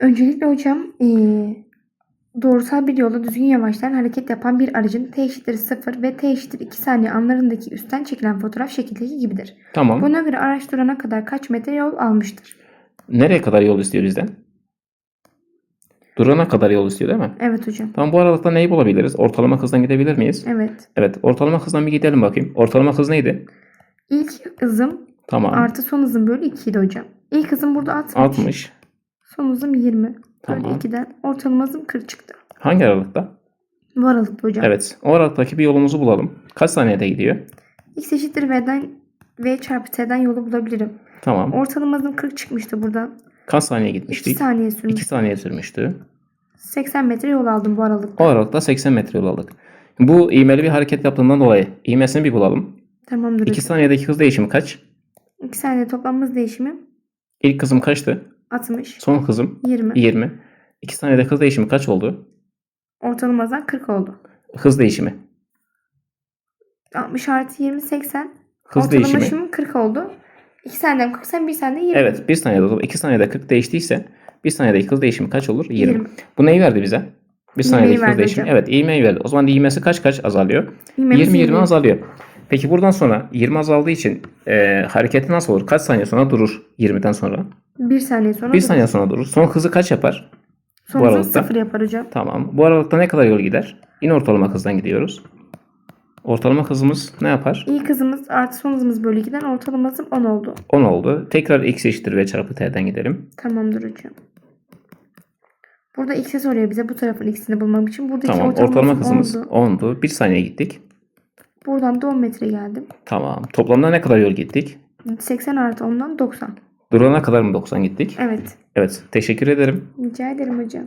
Öncelikle hocam eee, doğrusal bir yolda düzgün yavaşlayan hareket yapan bir aracın t eşittir 0 ve t eşittir 2 saniye anlarındaki üstten çekilen fotoğraf şekildeki gibidir. Tamam. Buna göre araç durana kadar kaç metre yol almıştır? Nereye kadar yol istiyor bizden? Durana kadar yol istiyor değil mi? Evet hocam. Tamam bu aralıkta neyi bulabiliriz? Ortalama hızdan gidebilir miyiz? Evet. Evet. Ortalama hızdan bir gidelim bakayım. Ortalama hız neydi? İlk hızım Tamam. artı son hızım bölü 2 idi hocam. İlk hızım burada 60. 60. Son hızım 20. Bölü Tamam. 2'den ortalama hızım 40 çıktı. Hangi aralıkta? Bu aralıkta hocam. Evet. O aralıktaki bir yolumuzu bulalım. Kaç saniyede gidiyor? X eşittir V'den V çarpı T'den yolu bulabilirim. Tamam. Ortalama hızım 40 çıkmıştı buradan. Kaç saniye 2 gitmiştik? saniye 2 sürmüş. saniye sürmüştü. 80 metre yol aldım bu aralıkta. O aralıkta 80 metre yol aldık. Bu ivmeli bir hareket yaptığından dolayı ivmesini bir bulalım. Tamamdır 2 hocam. saniyedeki hız değişimi kaç? 2 saniye toplam hız değişimi İlk hızım kaçtı? 60, Son hızım 20. 20. 2 saniyede hız değişimi kaç oldu? Ortalama hızdan 40 oldu. Hız değişimi. 60 artı 20 80. Hız Ortalama değişimi. hızım 40 oldu. 2 saniyeden 40 sen 1 saniyede 20. Evet 1 saniyede 2 saniyede 40 değiştiyse 1 saniyedeki hız değişimi kaç olur? 20. 20. Bu neyi verdi bize? 1 saniyedeki hız değişimi. Evet ivmeyi verdi. O zaman ivmesi kaç kaç azalıyor? İvmemiz 20-20 azalıyor. Peki buradan sonra 20 azaldığı için e, hareketi nasıl olur? Kaç saniye sonra durur 20'den sonra? 1 saniye sonra 1 durur. saniye sonra durur. Son hızı kaç yapar? Son bu aralıkta. 0 yapar hocam. Tamam. Bu aralıkta ne kadar yol gider? Yine ortalama hızdan gidiyoruz. Ortalama hızımız ne yapar? İlk hızımız artı son hızımız bölü 2'den ortalama hızım 10 oldu. 10 oldu. Tekrar x eşittir v çarpı t'den gidelim. Tamamdır hocam. Burada x'i soruyor bize bu tarafın x'ini bulmam için. Buradaki Tamam. ortalama, Ortalama hızım hızımız 10'du. 10'du. 1 saniye gittik. Buradan da 10 metre geldim. Tamam. Toplamda ne kadar yol gittik? 80 artı 10'dan 90. Durana kadar mı 90 gittik? Evet. Evet. Teşekkür ederim. Rica ederim hocam.